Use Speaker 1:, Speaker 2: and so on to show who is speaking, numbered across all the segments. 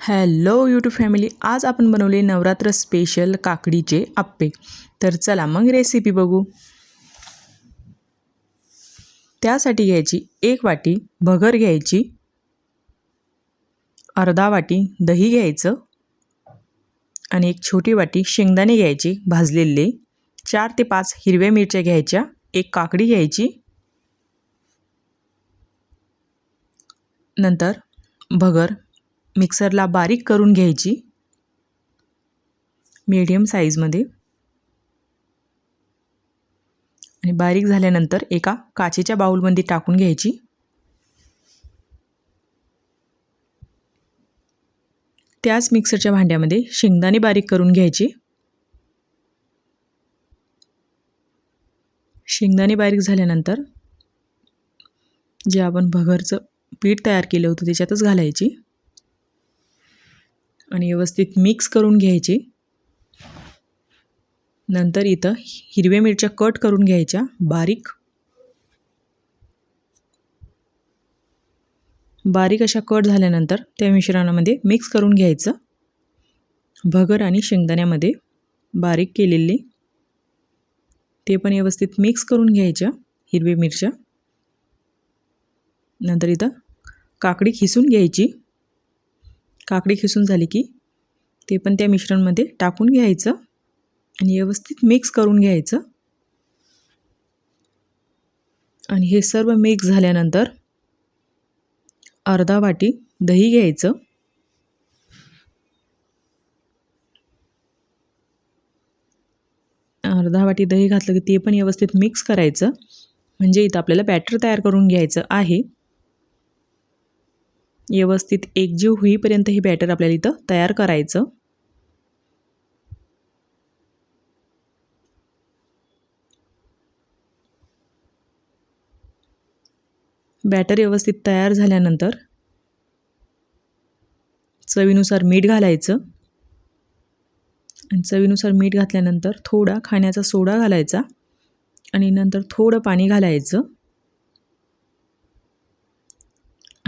Speaker 1: Hello YouTube family आज आपण बनवले नवरात्र स्पेशल काकडीचे आप्पे. तर चला मग रेसिपी बघू. त्यासाठी घ्यायची एक वाटी भगर घ्यायची अर्धा वाटी दही घ्यायचं आणि एक छोटी वाटी शेंगदाणे घ्यायची भाजलेले. चार ते पाच हिरव्या मिरच्या घ्यायच्या एक काकडी घ्यायची. नंतर भगर मिक्सरला बारीक करून घ्यायची. मीडियम साईजमध्ये. आणि बारीक झाल्यानंतर एका काचेच्या बाऊलमध्ये टाकून घ्यायची. त्याच मिक्सरच्या भांड्यामध्ये शेंगदाणे बारीक करून घ्यायची. शेंगदाणे बारीक झाल्यानंतर जे आपण भगरचं पीठ तयार केलं होतं त्याच्यातच घालायची. आणि व्यवस्थित मिक्स करून घ्यायची. नंतर इथं हिरव्या मिरच्या कट करून घ्यायच्या बारीक. बारीक अशा कट झाल्यानंतर त्या मिश्रणामध्ये मिक्स करून घ्यायचं. भगर आणि शेंगदाण्यामध्ये बारीक केलेले ते पण व्यवस्थित मिक्स करून घ्यायच्या हिरव्या मिरच्या. नंतर इथं काकडी खिसून घ्यायची. काकडी खिसून झाली की ते पण त्या मिश्रणमध्ये टाकून घ्यायचं आणि व्यवस्थित मिक्स करून घ्यायचं. आणि हे सर्व मिक्स झाल्यानंतर अर्धा वाटी दही घ्यायचं. अर्धा वाटी दही घातलं की ते पण व्यवस्थित मिक्स करायचं. म्हणजे इथं आपल्याला बॅटर तयार करून घ्यायचं आहे. व्यवस्थित एकजीव होईपर्यंत हे बॅटर आपल्याला इथं तयार करायचं. बॅटर व्यवस्थित तयार झाल्यानंतर चवीनुसार मीठ घालायचं. आणि चवीनुसार मीठ घातल्यानंतर थोडा खाण्याचा सोडा घालायचा. आणि नंतर थोडं पाणी घालायचं.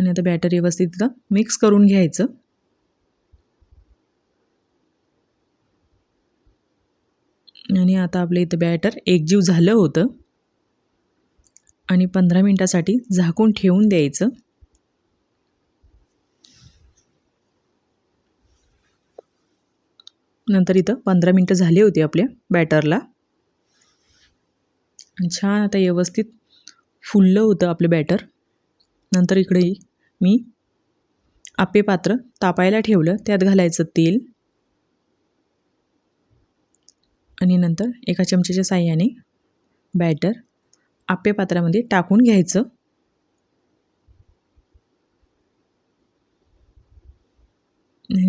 Speaker 1: आणि आता बॅटर व्यवस्थित मिक्स करून घ्यायचं. आणि आता आपलं इथं बॅटर एकजीव झालं होतं. आणि पंधरा मिनटासाठी झाकून ठेवून द्यायचं. नंतर इथं पंधरा मिनटं झाली होती आपल्या बॅटरला. छान आता व्यवस्थित फुललं होतं आपलं बॅटर. नंतर इकडे मी आप्पे पात्र तापायला ठेवलं त्यात घालायचं तेल. आणि नंतर एका चमच्याच्या साह्याने बॅटर आप्पे पात्रामध्ये टाकून घ्यायचं.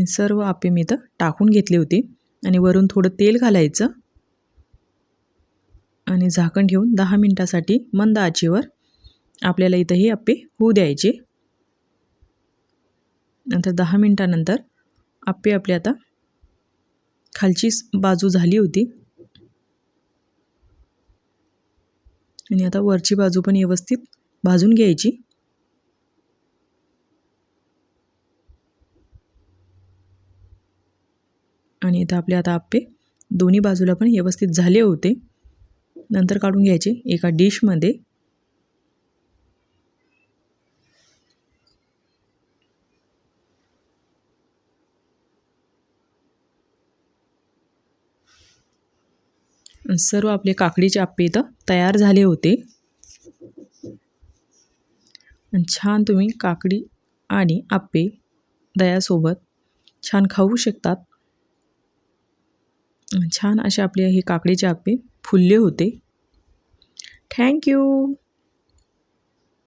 Speaker 1: सर्व आप्पे मी इथं टाकून घेतले होते. आणि वरून थोडं तेल घालायचं. आणि झाकण ठेवून दहा मिनटासाठी मंद आचेवर आपल्याला इथं हे आप्पे होऊ द्यायचे. नंतर दहा मिनटानंतर आप्पे आपली आता खालची बाजू झाली होती. आणि आता वरची बाजू पण व्यवस्थित भाजून घ्यायची. आणि इथं आपले आता आप्पे दोन्ही बाजूला पण व्यवस्थित झाले होते. नंतर काढून घ्यायचे एका डिशमध्ये. सर्व आपले काकडीचे आप्पे इथं तयार झाले होते. छान तुम्ही काकडी आणि आप्पे दयासोबत छान खाऊ शकतात. छान असे आपले हे काकडीचे आप्पे फुलले होते. थँक्यू